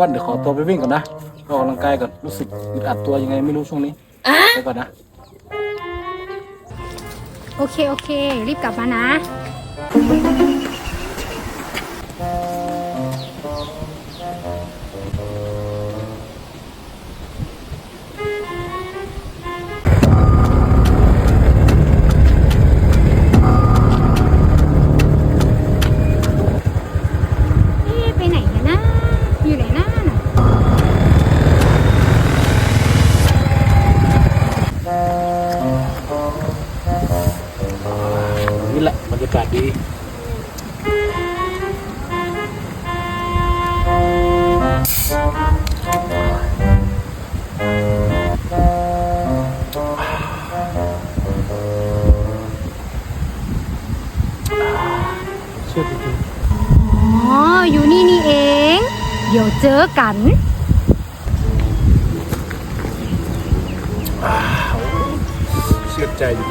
วันเดี๋ยวขอตัวไปวิ่งก่อนนะออกกำลังกายก่อนรู้สึกอึดอัดตัวยังไงไม่รู้ช่วงนี้ไปก่อนนะ โอเค โอเค รีบกลับมานะ นี่แหละบรรยากาศดีเชื่อจริงอ๋อ อยู่นี่นี่เอง เดี๋ยวเจอกัน 在一定